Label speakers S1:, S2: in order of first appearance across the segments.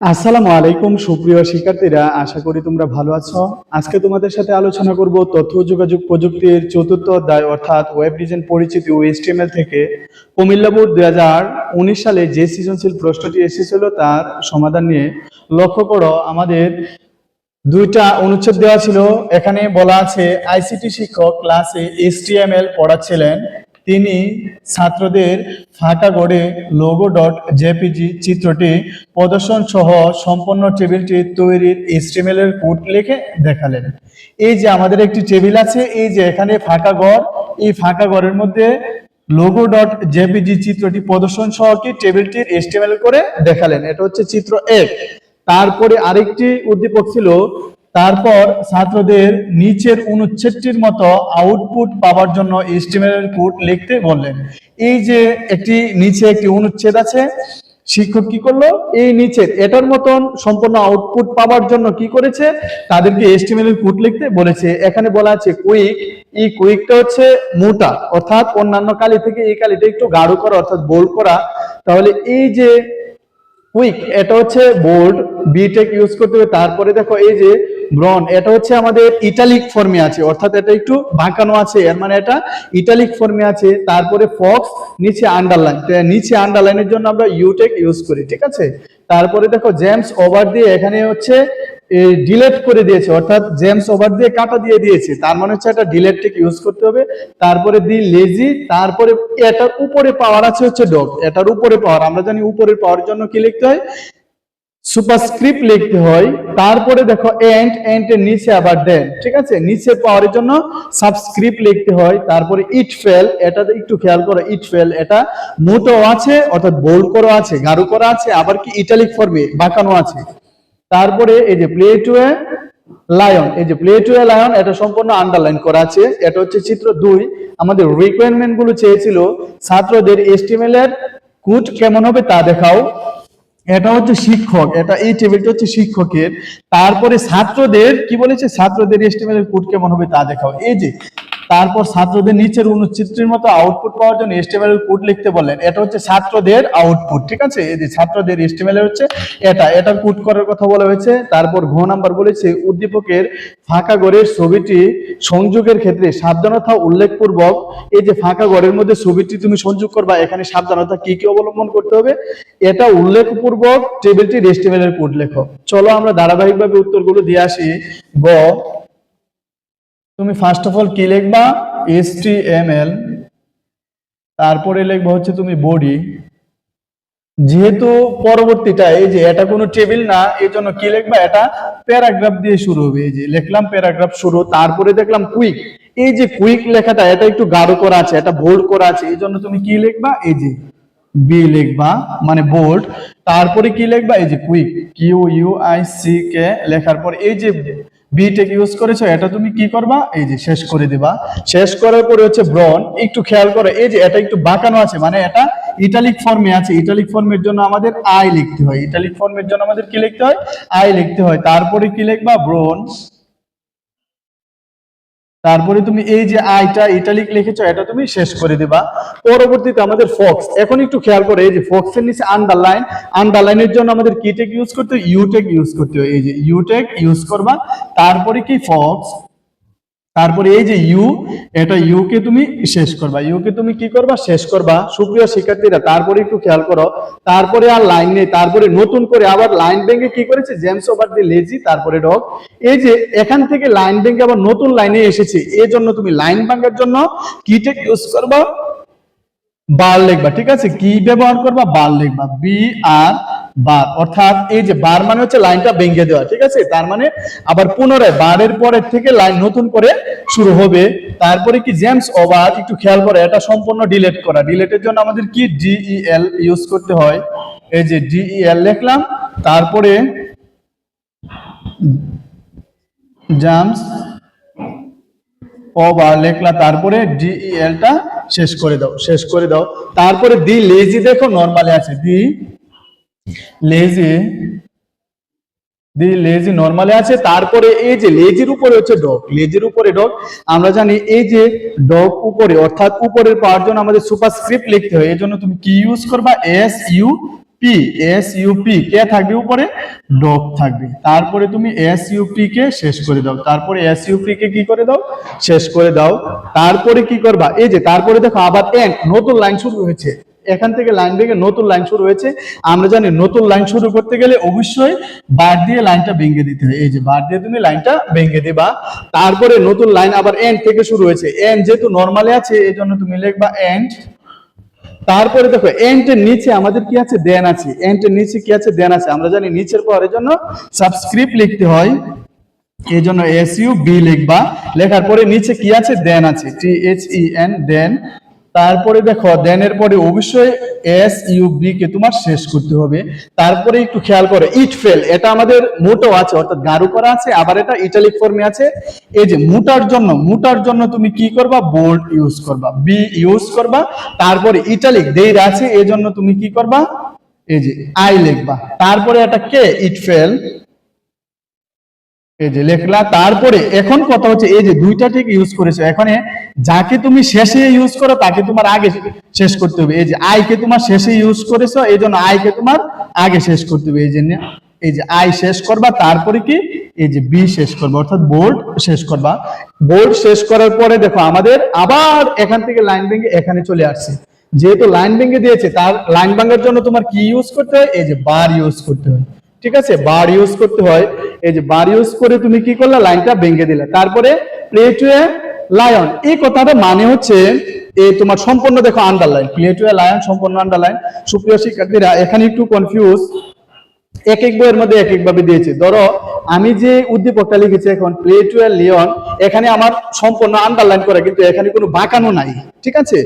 S1: আসসালামু আলাইকুম, সুপ্রিয় শিক্ষার্থীরা। আশা করি তোমরা ভালো আছো। আজকে তোমাদের সাথে আলোচনা করব তথ্য যোগাযোগ প্রযুক্তির চতুর্থ অধ্যায়, অর্থাৎ ওয়েব ডিজাইন পরিচিতি ও HTML থেকে। কুমিল্লা বোর্ড দুই হাজার উনিশ সালে যে সৃজনশীল প্রশ্নটি এসেছিল, তার সমাধান নিয়ে লক্ষ্য করো, আমাদের দুইটা অনুচ্ছেদ দেওয়া ছিল। এখানে বলা আছে, আইসিটি শিক্ষক ক্লাসে HTML পড়াচ্ছিলেন। তিনি ছাত্রদের ফাঁকা গড়ে লোগো ডট জেপিজি চিত্রটি প্রদর্শন সহ সম্পূর্ণ টেবিলটি তৈরির এর কোড লিখে দেখালেন। এই যে আমাদের একটি টেবিল আছে, এই যে এখানে ফাঁকা ঘর, এই ফাঁকা ঘরের মধ্যে লোগো ডট জেপিজি চিত্রটি প্রদর্শন সহ কি টেবিলটির HTML করে দেখালেন। এটা হচ্ছে চিত্র এক। তারপরে আরেকটি উদ্দীপক ছিল তারপর ছাত্রদের নিচের অনুচ্ছেদটির মতো আউটপুট পাওয়ার জন্য এর কোড লিখতে বললেন। এই যে একটি নিচে একটি অনুচ্ছেদ আছে, শিক্ষক কি করল? এই নিচে এটার মতন সম্পূর্ণ আউটপুট পাওয়ার জন্য কি করেছে? তাদেরকে এর কোড লিখতে বলেছে। এখানে বলা আছে কুইক এই কুইকটা হচ্ছে মোটা, অর্থাৎ অন্যান্য কালি থেকে এই কালিটা একটু গাঢ় করা, অর্থাৎ বোল্ড করা। তাহলে এই যে কুইক এটা হচ্ছে বোল্ড বিটেক ইউজ করতে হবে। তারপরে দেখো এই যে ব্রন, এটা হচ্ছে আমাদের ইটালিক ফর্মে আছে, অর্থাৎ এটা একটু বাঁকানো আছে, এর মানে এটা ইটালিক ফর্মে আছে, তারপরে ফক্স নিচে আন্ডারলাইন নিচে আন্ডারলাইনের জন্য আমরা ইউটেক ইউজ করি, ঠিক আছে? তারপরে দেখো জেমস ওভার দিয়ে এখানে হচ্ছে ডিলেট করে দিয়েছে, অর্থাৎ জেমস ওভার দিয়ে কাটা দিয়ে দিয়েছে, তার মানে হচ্ছে একটা ডিলেট টেক ইউজ করতে হবে, তারপরে দি লেজি তারপরে এটার উপরে পাওয়ার আছে হচ্ছে ডগ এটার উপরে পাওয়ার আমরা জানি উপরে পাওয়ার জন্য কি লিখতে হয়? সুপারস্ক্রিপ্ট লিখতে হয়, তারপরে দেখো এন্ড এন্ড এর নিচে আবার দেন ঠিক আছে? নিচে পাওয়ার জন্য সাবস্ক্রিপ্ট লিখতে হয়, তারপরে ইট ফেল এটা একটু খেয়াল করো ইট ফেল এটা মোটো আছে, অর্থাৎ বোল্ড করা আছে, গাঢ় করা আছে, আবার কি ইটালিক ফর্মে বাঁকানো আছে। তারপরে এই যে প্লে টু এ লায়ন এই যে প্লে টু এ লায়ন এটা সম্পূর্ণ আন্ডারলাইন করা আছে, এটা হচ্ছে চিত্র দুই। আমাদের রিকোয়ারমেন্টগুলো চেয়েছিল, ছাত্রদের এস্টিমেল এর কোড কেমন হবে তা দেখাও। এটা হচ্ছে শিক্ষক, এটা এই টেবিলটা হচ্ছে শিক্ষকের। তারপরে ছাত্রদের, কি বলেছে? ছাত্রদের এস্টিমেটের কোড কেমন হবে তা দেখাও। এই যে তারপর ছাত্রদের নিচের অনুচিত্রের মতো আউটপুট পাওয়ার জন্য এস্টিমেল কোড লিখতে বললেন। এটা হচ্ছে ছাত্রদের আউটপুট ঠিক আছে? এই যে ছাত্রদের এস্টিমেল হচ্ছে এটা। এটা কোড করার কথা বলা হয়েছে। তারপর ঘ নাম্বার বলেছে, উদ্দীপকের ফাঁকা ঘরের ছবিটি সংযোগের ক্ষেত্রে সাবধানতা উল্লেখপূর্বক এই যে ফাঁকা ঘরের মধ্যে ছবিটি তুমি সংযোগ করবা, এখানে সাবধানতা কি কি অবলম্বন করতে হবে? এটা উল্লেখপূর্বক টেবিলটির এস্টিমেল এর কোড লেখো। চলো আমরা ধারাবাহিকভাবে উত্তরগুলো দিয়ে আসি। গ তুমি ফার্স্ট অফ অল কি লিখবা? HTML তারপরে লিখবা হচ্ছে তুমি বডি যেহেতু পরবর্তীটা, এই যে এটা কোনো টেবিল না, এই জন্য কি লিখবা? এটা প্যারাগ্রাফ দিয়ে শুরু হবে। এই যে লিখলাম প্যারাগ্রাফ শুরু, তারপরে দেখলাম কুইক এই যে কুইক লেখাটা, এটা একটু গাঢ় করা আছে, এটা বোল্ড করা আছে। এই জন্য তুমি কি লিখবা? এই যে বি লিখবা মানে বোল্ড তারপরে কি লিখবা? এই যে quick Q U I C K লেখার পর এই যে বি টেক ইউজ করেছ, এটা তুমি কি করবা? এই যে শেষ করে দিবা। শেষ করার পরে হচ্ছে ব্রন একটু খেয়াল করো, এই যে এটা একটু বাঁকানো আছে মানে এটা ইটালিক ফর্মে আছে। ইটালিক ফর্মের জন্য আমাদের আই লিখতে হয়। ইটালিক ফর্মের জন্য আমাদের কি লিখতে হয়? আই লিখতে হয়। তারপরে কি লিখবা? ব্রন তারপরে তুমি এই যে আইটা ইটালিক লিখেছো, এটা তুমি শেষ করে দিবা। পরবর্তীতে আমাদের ফক্স এখন একটু খেয়াল করে, এই যে ফক্স এর নিচে আন্ডারলাইন আন্ডারলাইনের জন্য আমাদের কি টেক ইউজ করতে ইউটেক ইউজ করতে হয়। এই যে ইউটেক ইউজ করবা, তারপরে কি ফক্স তারপরে এই যে ইউ, এটা ইউ কে তুমি শেষ করবা। ইউ কে তুমি কি করবা? শেষ করবা। সুপ্রিয় শিক্ষার্থীরা, তারপরে একটু খেয়াল করো। তারপরে আর লাইন নেই। তারপরে নতুন করে আবার লাইন ভেঙে কি করেছে? জেমস ওভার দি লেজি, তারপরে ডগ এই যে এখান থেকে লাইন ভেঙে আবার নতুন লাইনে এসেছে। এই জন্য তুমি লাইন ভাঙার জন্য কি টেক ইউজ করবা। বার লিখবা, ঠিক আছে? কি ব্যবহার করবা? বার লিখবা। বি আর বার, অর্থাৎ এই যে বার মানে হচ্ছে লাইনটা ভেঙে দেওয়া, ঠিক আছে? তার মানে আবার পুনরায় বারের পরের থেকে লাইন নতুন করে শুরু হবে। তারপরে কি জেমস ওভার একটু খেয়াল করে, এটা সম্পূর্ণ ডিলেট করা। ডিলেটের জন্য আমাদের কি ডিইএল ইউজ করতে হয়? এই যে ডিইএল লিখলাম, তারপরে জামস ওভার লেখলা, তারপরে ডিইএল টা শেষ করে দাও, শেষ করে দাও। তারপরে দি লেজি দেখো, নরমালি আছে। দি লেজি লেজি নরমালি আছে, তারপরে এই যে লেজির উপরে হচ্ছে ডগ লেজির উপরে ডগ আমরা জানি এই যে ডগ উপরে, অর্থাৎ উপরের পাওয়ার জন্য আমাদের সুপারস্ক্রিপ্ট লিখতে হয় এই জন্য তুমি কি ইউজ করবা? S U P S U P কে থাকবে উপরে? ডগ থাকবে। তারপরে তুমি এস ইউপি কে শেষ করে দাও। তারপরে এস ইউপি কে কি করে দাও? শেষ করে দাও। তারপরে কি করবা? এই যে, তারপরে দেখো আবার এন্ড নতুন লাইন শুরু হয়েছে। এখান থেকে লাইন ভেঙে নতুন লাইন শুরু হয়েছে। আমরা জানি নতুন লাইন শুরু করতে গেলে অবশ্যই বার দিয়ে লাইনটা ভেঙে দিতে হয়। এই যে বার দিয়ে তুমি লাইনটা ভেঙে দিবা। তারপরে নতুন লাইন আবার এন্ড থেকে শুরু হয়েছে। এন্ড যেহেতু নর্মালি আছে, এই জন্য তুমি লিখবা এন্ড তারপরে দেখো এন্টের নিচে আমাদের কি আছে? দেন আছে। এন্টের নিচে কি আছে? দেন আছে। আমরা জানি নিচের পরের জন্য সাবস্ক্রিপ্ট লিখতে হয়। এই জন্য এস ইউ বি লিখবা। লেখার পরে নিচে কি আছে? দেন আছে। T H E N then. তারপরে দেখো দেনের পরে অবশ্যই এস ইউ বি কে তোমার শেষ করতে হবে। তারপরে একটু খেয়াল করো ইট ফেল এটা আমাদের মোটো আছে, অর্থাৎ গাঢ় করা আছে, আবার এটা ইটালিক ফর্মে আছে। এই যে মুটার জন্য মুটার জন্য তুমি কি করবা? বোল্ড ইউজ করবা বি ইউজ করবা, তারপরে ইটালিক দেই আছে, এজন্য তুমি কি করবা? এই যে আই লিখবা। তারপরে এটা কে? ইট ফেল এই যে লেখলা, তারপরে এখন কথা হচ্ছে এই যে দুইটা ঠিক ইউজ করেছ, এখানে যাকে তুমি শেষে ইউজ করো, তাকে তোমার আগে শেষ করতে হবে। এই যে আই কে তোমার শেষে ইউজ করেছ, এই জন্য আই কে তোমার আগে শেষ করতে হবে। এই জন্য এই যে আই শেষ করবা, তারপরে কি? এই যে বি শেষ করবা, অর্থাৎ বোর্ড শেষ করবা। বোর্ড শেষ করার পরে দেখো, আমাদের আবার এখান থেকে লাইন ভেঙে এখানে চলে আসছে। যেহেতু লাইন ভেঙে দিয়েছে, তার লাইন ভাঙার জন্য তোমার কি ইউজ করতে হয়? এই যে বার ইউজ করতে হয়। ঠিক আছে? বার ইউজ করতে হয়। এই যে বার ইউজ করে তুমি কি করলে? লাইনটা ভেঙে দিলে। তারপরে প্লে টু এ লায়ন এই কথাটা মানে হচ্ছে এই তোমার সম্পূর্ণ দেখো underline play to a lion সম্পূর্ণ আন্ডারলাইন সুপ্রিয় শিক্ষার্থীরা, এখানে একটু কনফিউজ এক এক বইয়ের মধ্যে এক এক ভাবে দিয়েছে। ধরো, আমি যে উদ্দীপকটা লিখেছি এখন প্লে টু এ লিওন এখানে আমার সম্পূর্ণ আন্ডারলাইন করা, কিন্তু এখানে কোনো বাঁকানো নাই। ঠিক আছে?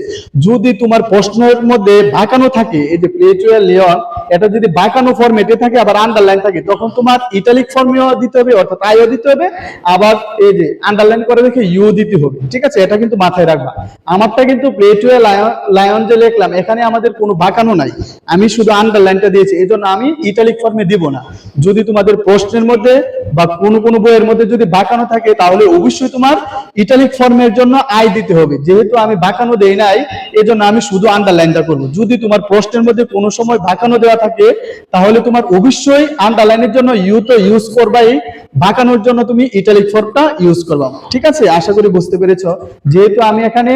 S1: যদি তোমার প্রশ্নের মধ্যে বাঁকানো থাকে, এই যে প্লে টু এটা যদি বাঁকানো ফরম্যাটে থাকে, আবার আন্ডারলাইন থাকে, তখন তোমার ইটালিক ফর্মেও দিতে হবে, অর্থাৎ আইও দিতে হবে, আবার এই যে আন্ডারলাইন করে রেখে ইউ দিতে হবে, ঠিক আছে? এটা কিন্তু মাথায় রাখবা। আমারটা কিন্তু প্লে টু এ লায়ন যে লিখলাম, এখানে আমাদের কোনো বাঁকানো নাই। আমি শুধু আন্ডারলাইনটা দিয়েছি এই জন্য আমি ইটালিক ফর্মে দিব না। যদি তোমাদের প্রশ্নের মধ্যে বা কোনো কোনো বইয়ের মধ্যে যদি বাঁকানো থাকে, তাহলে অবশ্যই তোমার ইটালিক ফর্মের জন্য আই দিতে হবে। যেহেতু আমি বাঁকানো দেই নাই এই জন্য আমি শুধু আন্ডারলাইনটা করব। যদি তোমার প্রশ্নের মধ্যে কোনো সময় বাঁকানো দেওয়া থাকে, তাহলে তোমার অবশ্যই আন্ডারলাইনের জন্য ইউ তো ইউজ করবাই জন্য তুমি ইটালিক ফর্মটা ইউজ ঠিক আছে? আশা করি বুঝতে পেরেছ। যেহেতু আমি এখানে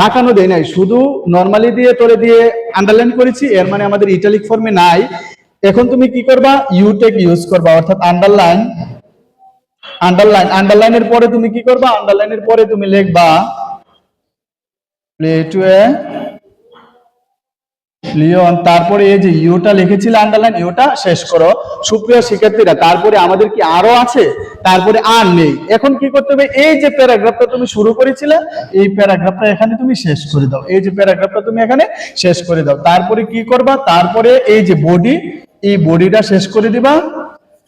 S1: বাঁকানো দেই নাই, শুধু নর্মালি দিয়ে, তোরে দিয়ে আন্ডারলাইন করেছি, এর মানে আমাদের ইটালিক ফর্মে নাই। এখন তুমি কি করবা? ইউটেক ইউজ করবা, অর্থাৎ আন্ডারলাইন আন্ডারলাইন আন্ডারলাইনের পরে তুমি কি করবা? আন্ডারলাইনের পরে তুমি লিখবা প্লে টু এ লিওন তারপরে এই যে ইউটা লিখেছিল আন্ডারলাইন ইউটা শেষ করো। সুপ্রিয় শিক্ষার্থীরা, তারপরে আমাদের কি আরও আছে? তারপরে আর নেই। এখন কি করতে হবে? এই যে প্যারাগ্রাফটা তুমি শুরু করেছিলে, এই প্যারাগ্রাফটা এখানে তুমি শেষ করে দাও। এই যে প্যারাগ্রাফটা তুমি এখানে শেষ করে দাও। তারপরে কি করবা? তারপরে এই যে বডি এই বডিটা শেষ করে দিবা।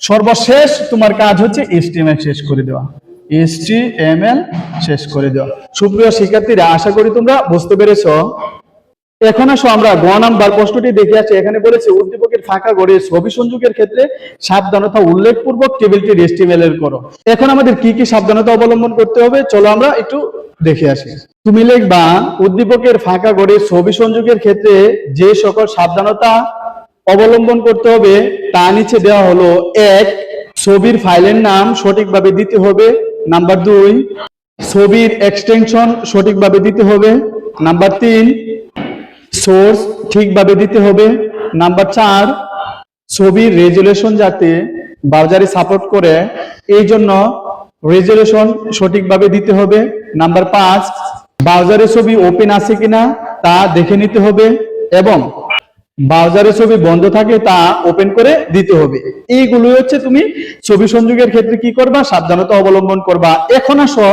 S1: সর্বশেষ তোমার কাজ হচ্ছে এসটিএমএল শেষ করে দেওয়া। এসটিএমএল শেষ করে দেওয়া সুপ্রিয় শিক্ষার্থীরা, আশা করি তোমরা বুঝতে পেরেছ। এখন আসো আমরা, গ নাম্বার প্রশ্নটি দেখে আসছি এখানে বলেছে, উদ্দীপকের ফাঁকা গড়ে ছবি সংযোগের ক্ষেত্রে সাবধানতা উল্লেখপূর্বক টেবিলটি রেস্টিমেল এর করো। এখন আমাদের কি কি সাবধানতা অবলম্বন করতে হবে? চলো আমরা একটু দেখে আসি। তুমি লিখবা, উদ্দীপকের ফাঁকা গড়ে ছবি সংযোগের ক্ষেত্রে যে সকল সাবধানতা অবলম্বন করতে হবে, তা নিচে দেওয়া হলো, এক, ছবির ফাইলের নাম সঠিকভাবে দিতে হবে নাম্বার দুই, ছবির এক্সটেনশন সঠিকভাবে দিতে হবে। নাম্বার তিন সোর্স ঠিকভাবে দিতে হবে। নাম্বার চার, ছবির রেজুলেশন যাতে ব্রাউজারে সাপোর্ট করে এই জন্য রেজুলেশন সঠিকভাবে দিতে হবে। নাম্বার পাঁচ ব্রাউজারে ছবি ওপেন আছে কিনা তা দেখে নিতে হবে এবং ব্রাউজারে ছবি বন্ধ থাকে, তা ওপেন করে দিতে হবে। এইগুলো হচ্ছে তুমি ছবি সংযোগের ক্ষেত্রে কি করবা? সাবধানতা অবলম্বন করবা। এখন আসো,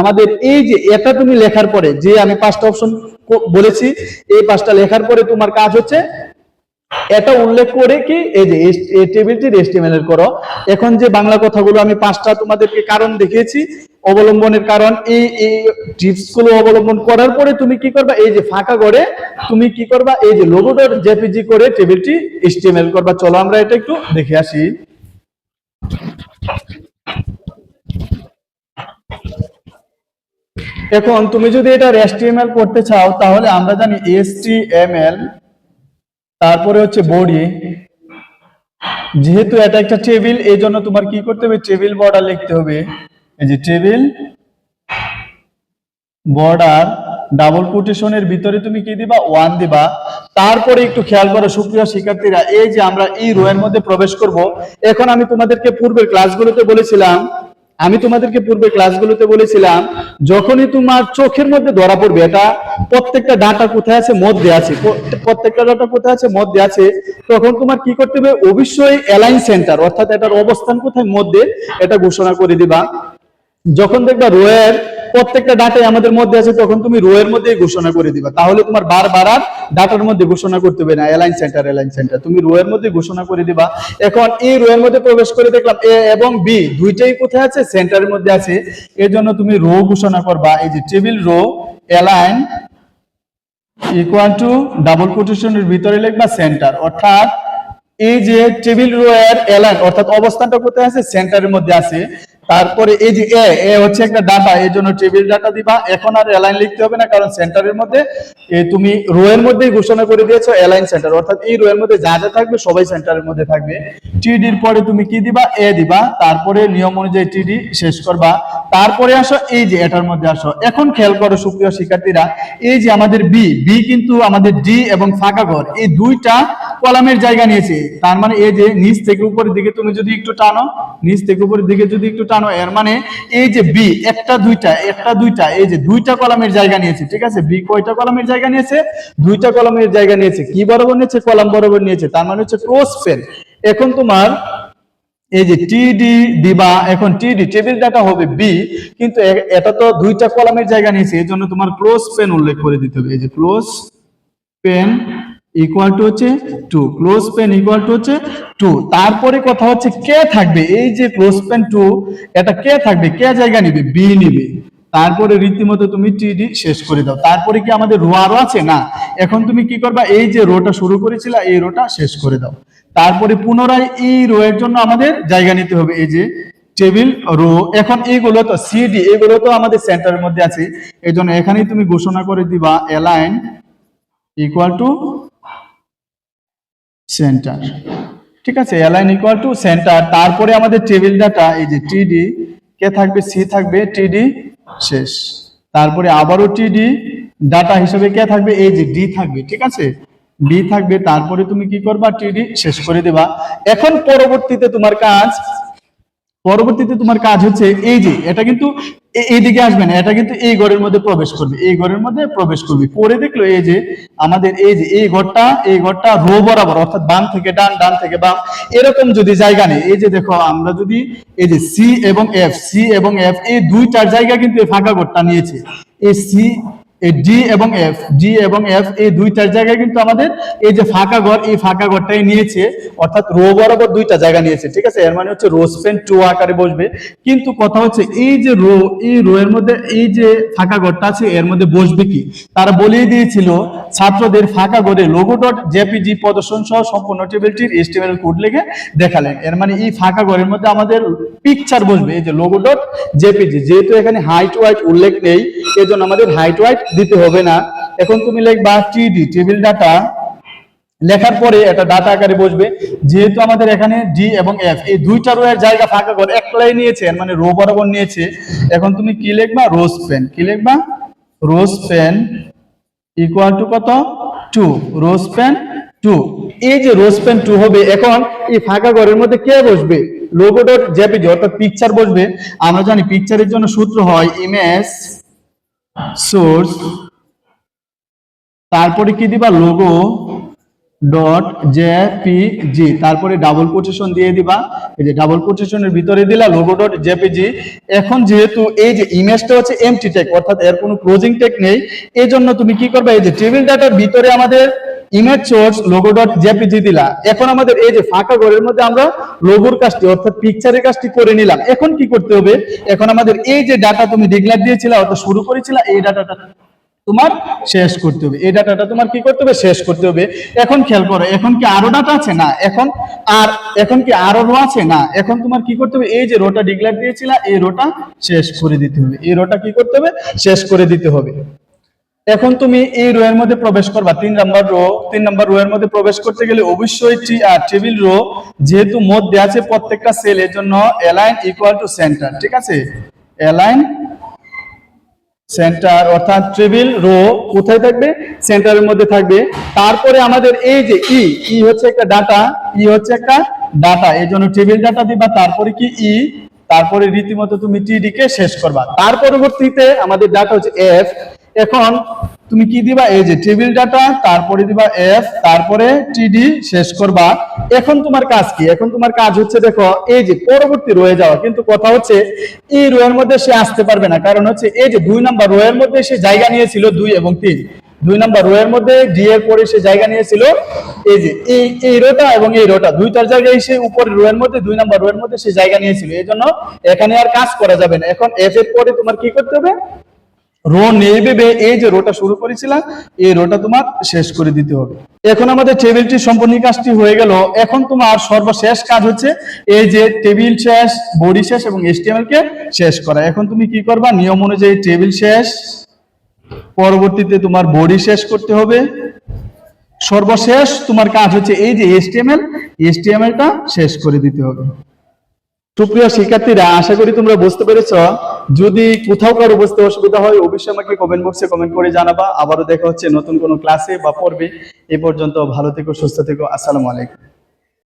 S1: আমাদের এই যে এটা তুমি লেখার পরে, যে আমি পাঁচটা অপশন বলেছি, এই পাঁচটা লেখার পরে তোমার কাজ হচ্ছে, এটা উল্লেখ করে কি, এই যে এই টেবিলটি এস্টিমেল করো। এখন যে বাংলা কথাগুলো আমি পাঁচটা তোমাদেরকে কারণ দেখিয়েছি অবলম্বনের কারণ, এই এই টিপসগুলো অবলম্বন করার পরে তুমি কি করবা? এই যে ফাঁকা করে তুমি কি করবা? এই যে লোগো ডট জেপিজি করে টেবিলটি এস্টিমেল করবা। চলো আমরা এটা একটু দেখে আসি। এখন তুমি যদি এটা HTML করতে চাও, তাহলে আমরা জানি HTML, তারপরে হচ্ছে বডি যেহেতু এটা একটা টেবিল এই জন্য তোমার কি করতে হবে? টেবিল বর্ডার লিখতে হবে। এই যে টেবিল, বর্ডার, ডাবল কোটেশনের ভিতরে তুমি কি দিবা? ওয়ান দিবা। তারপরে একটু খেয়াল করো, সুপ্রিয় শিক্ষার্থীরা, এই যে আমরা এই রো এর মধ্যে প্রবেশ করব, এখন আমি তোমাদেরকে পূর্বের ক্লাসগুলোতে বলেছিলাম, আমি তোমাদেরকে পূর্বে ক্লাসগুলোতে বলেছিলাম, যখনই তোমার চোখের মধ্যে ধরা পড়বে, এটা প্রত্যেকটা ডাটা কোথায় আছে? মধ্যে আছে। প্রত্যেকটা ডাটা কোথায় আছে? মধ্যে আছে। তখন তোমার কি করতে হবে? অবশ্যই অ্যালাইন সেন্টার অর্থাৎ এটার অবস্থান কোথায়? মধ্যে। এটা ঘোষণা করে দিবা। যখন দেখবা রোয়ের প্রত্যেকটা ডাটাই আমাদের মধ্যে আছে, তখন তুমি রোয়ের মধ্যেই ঘোষণা করে দিবা। তাহলে তোমার বারবার আর ডাটার মধ্যে ঘোষণা করতে হবে না। অ্যালাইন সেন্টার অ্যালাইন সেন্টার তুমি রোয়ের মধ্যে ঘোষণা করে দিবা। এখন এই রোয়ের মধ্যে প্রবেশ করে দেখলাম এ এবং বি দুইটাই কোথায় আছে? সেন্টারের মধ্যে আছে। এর জন্য তুমি রো ঘোষণা করবা। এই যে table row align equal to double কোটেশনের ভিতরে লিখবা সেন্টার অর্থাৎ এই যে টেবিল রো এর এলাইন অর্থাৎ অবস্থানটা কোথায় আছে? সেন্টারের মধ্যে আছে। তারপরে এই যে এ এ হচ্ছে একটা ডাটা এই জন্য টেবিল ডাটা দিবা। এখন আর এলাইন লিখতে হবে না, কারণ সেন্টারের মধ্যে তুমি রো এর মধ্যেই ঘোষণা করে দিয়েছ এলাইন সেন্টার অর্থাৎ এই রো এর মধ্যে যা যা থাকবে, সবাই সেন্টারের মধ্যে থাকবে। টিডির পরে তুমি কি দিবা? এ দিবা। তারপরে নিয়ম অনুযায়ী টিডি শেষ করবা। তারপরে আসো, এই যে এটার মধ্যে আসো। এখন খেয়াল করো, সুপ্রিয় শিক্ষার্থীরা, এই যে আমাদের বি বি কিন্তু আমাদের ডি এবং ফাঁকা ঘর। এই দুইটা কলামের জায়গা নিয়েছে। তার মানে এই যে নিচ থেকে উপরের দিকে তুমি যদি একটু টানো, নিচ থেকে উপরের দিকে যদি একটু টানো এর মানে এই যে বি একটা, দুইটা একটা, দুইটা, এই যে দুইটা কলামের জায়গা নিয়েছে, ঠিক আছে? বি কয়টা কলামের জায়গা নিয়েছে? দুইটা কলামের জায়গা নিয়েছে। কি বরাবর নিয়েছে? কলাম বরাবর নিয়েছে। তার মানে হচ্ছে ক্লোজ ফেল এখন তোমার এই যে টিডি দিবা এখন টিডি টেবিল ডাটা হবে বি কিন্তু এটা তো দুইটা কলামের জায়গা নিয়েছে এই জন্য তোমার ক্লোজ পেন উল্লেখ করে দিতে হবে। এই যে ক্লোজ পেন ইকুয়াল টু হচ্ছে two colspan equal to হচ্ছে টু তারপরে কথা হচ্ছে কে থাকবে, এই যে ক্লোজ পেন টু এটা কে থাকবে কে জায়গা নিবে বি নিবে। তারপরে রীতিমতো তুমি টিডি শেষ করে দাও। তারপরে কি আমাদের রো আরও আছে? না। এখন তুমি কি করবা? এই যে রোটা শুরু করেছিলা, এই রোটা শেষ করে দাও। তারপরে পুনরায় এই রো এর জন্য আমাদের জায়গা নিতে হবে, এই যে টেবিল রো এখন এইগুলো তো সিডি এগুলো তো আমাদের সেন্টারের মধ্যে আছে। এই জন্য এখানেই তুমি ঘোষণা করে দিবা অ্যালাইন ইকুয়াল টু সেন্টার ঠিক আছে অ্যালাইন ইকুয়াল টু সেন্টার তারপরে আমাদের টেবিল ডাটা এই যে টিডি কে থাকবে? সি থাকবে টিডি শেষ। তারপরে আবারও টিডি ডাটা হিসেবে কে থাকবে? এই যে ডি থাকবে, ঠিক আছে? ডি থাকবে, তারপরে তুমি কি করবা? টিডি শেষ করে দেবা। এখন পরবর্তীতে তোমার কাজ পরবর্তীতে তোমার কাজ হচ্ছে এই যে, এটা কিন্তু এইদিকে আসবে না, এটা কিন্তু এই ঘরের মধ্যে প্রবেশ করবে, এই ঘরের মধ্যে প্রবেশ করবে। পরে দেখল এই যে, আমাদের এই যে, এই ঘরটা এই ঘরটা রো বরাবর, অর্থাৎ বাম থেকে ডান ডান থেকে বাম, এরকম যদি জায়গা নেই, এই যে দেখো, আমরা যদি এই যে সি এবং এফ সি এবং এফ এই দুইটার জায়গা কিন্তু এই ফাঁকা ঘরটা নিয়েছে। এই সি এই ডি এবং এফ ডি এবং এফ এই দুইটার জায়গায় কিন্তু আমাদের এই যে ফাঁকা ঘর, এই ফাঁকা ঘরটাই নিয়েছে। অর্থাৎ রো বরাবর দুইটা জায়গা নিয়েছে, ঠিক আছে? এর মানে হচ্ছে রো স্পেন টু আকারে বসবে। কিন্তু কথা হচ্ছে, এই যে রো, এই রো এর মধ্যে এই যে ফাঁকা ঘরটা আছে, এর মধ্যে বসবে কি? তারা বলেই দিয়েছিল, ছাত্রদের ফাঁকা ঘরে লোগো ডট জেপিজি প্রদর্শন সহ সম্পূর্ণ টেবিলটির এস্টিমেল কোড লিখে দেখালেন। এর মানে এই ফাঁকা ঘরের মধ্যে আমাদের পিকচার বসবে, এই যে লোগো ডট জেপিজি যেহেতু এখানে হাইট ওয়াইট উল্লেখ নেই, এজন্য আমাদের হাইট ওয়াইট দিতে হবে না। এখন তুমি লিখবা টিডি টেবিল ডাটা লেখার পরে এটা ডাটা আকারে বসবে। যেহেতু আমাদের এখানে ডি এবং এফ এই দুইটা রো এর জায়গা ফাঁকা করে একলাই নিয়েছে এর মানে রো বরাবর নিয়েছে। এখন তুমি কি লিখবা? রোজ পেন কি লিখবা? রোজ পেন ইকুয়াল টু কত? টু রোজ পেন টু এই যে রোজ পেন টু হবে, এখন এই ফাঁকা ঘরের মধ্যে কে বসবে? লোগো ডট জেপিজি অর্থাৎ পিকচার বসবে। আমরা জানি পিকচারের জন্য সূত্র হয় ইমেজ সোর্স তারপরে কি দিবা? Logo dot J P G তারপরে ডাবল কোটেশন দিয়ে দিবা। এই যে ডাবল কোটেশনের ভিতরে দিলা লোগো ডট জেপিজি এখন যেহেতু এই যে ইমেজটা হচ্ছে এমটি টেক অর্থাৎ এর কোনো ক্লোজিং টেক নেই এই জন্য তুমি কি করবে? এই যে টেবিল ডাটার ভিতরে আমাদের image source logo dot JPG দিলা। এখন আমাদের এই যে ফাঁকা ঘরের মধ্যে আমরা লোগোর কাজটি, অর্থাৎ পিকচারের কাজটি করে নিলাম। এখন কি করতে হবে? এখন আমাদের এই যে ডাটা তুমি ডিক্লেয়ার দিয়েছিলা, অর্থাৎ শুরু করেছিলা, এই ডাটাটা তোমার শেষ করতে হবে। এই ডাটাটা তোমার কি করতে হবে? শেষ করতে হবে। এখন খেয়াল করো, এখন কি আরও ডাটা আছে? না। এখন আর, এখন কি আরও রো আছে? না। এখন তোমার কি করতে হবে? এই যে রোটা ডিক্লেয়ার দিয়েছিলা, এই রোটা শেষ করে দিতে হবে। এই রোটা কি করতে হবে? শেষ করে দিতে হবে। এখন তুমি এই রো এর মধ্যে প্রবেশ করবা। তিন নাম্বার রো তিন নাম্বার রো এর মধ্যে প্রবেশ করতে গেলে অবশ্যই টি আর টেবিল রো যেহেতু মধ্যে আছে প্রত্যেকটা সেল এর জন্য অ্যালাইন ইকুয়াল টু সেন্টার ঠিক আছে? অ্যালাইন সেন্টার অর্থাৎ টেবিল রো কোথায় থাকবে? সেন্টারের মধ্যে থাকবে। তারপরে আমাদের এই যে ই ই হচ্ছে একটা ডাটা ই হচ্ছে একটা ডাটা এই জন্য টেবিল ডাটা দিবা, তারপরে কি ই তারপরে রীতিমতো তুমি টিডি কে শেষ করবা। তার পরবর্তীতে আমাদের ডাটা হচ্ছে এফ এখন তুমি কি দিবা? এই যে টেবিল ডাটা তারপরে দিবা এফ তারপরে টিডি শেষ করবা। এখন তোমার কাজ কি? এখন তোমার কাজ হচ্ছে দেখো, এই যে পরবর্তী রয়ে যাওয়া। কিন্তু কথা হচ্ছে, এই রোয়ের মধ্যে সে আসতে পারবে না। কারণ হচ্ছে, এই যে দুই নাম্বার রোয়ের মধ্যে সে জায়গা নিয়েছিল দুই এবং তিন। দুই নাম্বার রোয়ের মধ্যে ডি এর পরে সে জায়গা নিয়েছিল, এই যে এই এই রোটা এবং এই রোটা দুইটার জায়গায় সে উপরের রোয়ের মধ্যে, দুই নাম্বার রোয়ের মধ্যে সে জায়গা নিয়েছিল। এই জন্য এখানে আর কাজ করা যাবে না। এখন এফ এর পরে তোমার কি করতে হবে? রো নেই ভেবে এই যে রোটা শুরু করেছিলাম, এই রোটা তোমার শেষ করে দিতে হবে। এখন আমাদের টেবিলটি সম্পূর্ণ কাজটি হয়ে গেল। এখন তোমার সর্বশেষ কাজ হচ্ছে এই যে টেবিল শেষ, বডি শেষ এবং এসটিএমএল কে শেষ করা। এখন তুমি কি করবা? নিয়ম অনুযায়ী টেবিল শেষ, পরবর্তীতে তোমার বডি শেষ করতে হবে। সর্বশেষ তোমার কাজ হচ্ছে এই যে এসটিএমএল এসটিএমএলটা শেষ করে দিতে হবে। সুপ্রিয় শিক্ষার্থীরা, আশা করি তোমরা বুঝতে পেরেছ। যদি কোথাও কারও বুঝতে অসুবিধা হয়, অবশ্যই আমাকে কমেন্ট বক্সে কমেন্ট করে জানাবা। আবারও দেখা হচ্ছে নতুন কোনো ক্লাসে বা পর্বে। এ পর্যন্ত ভালো থেকো, সুস্থ থেকো। আসসালামু আলাইকুম।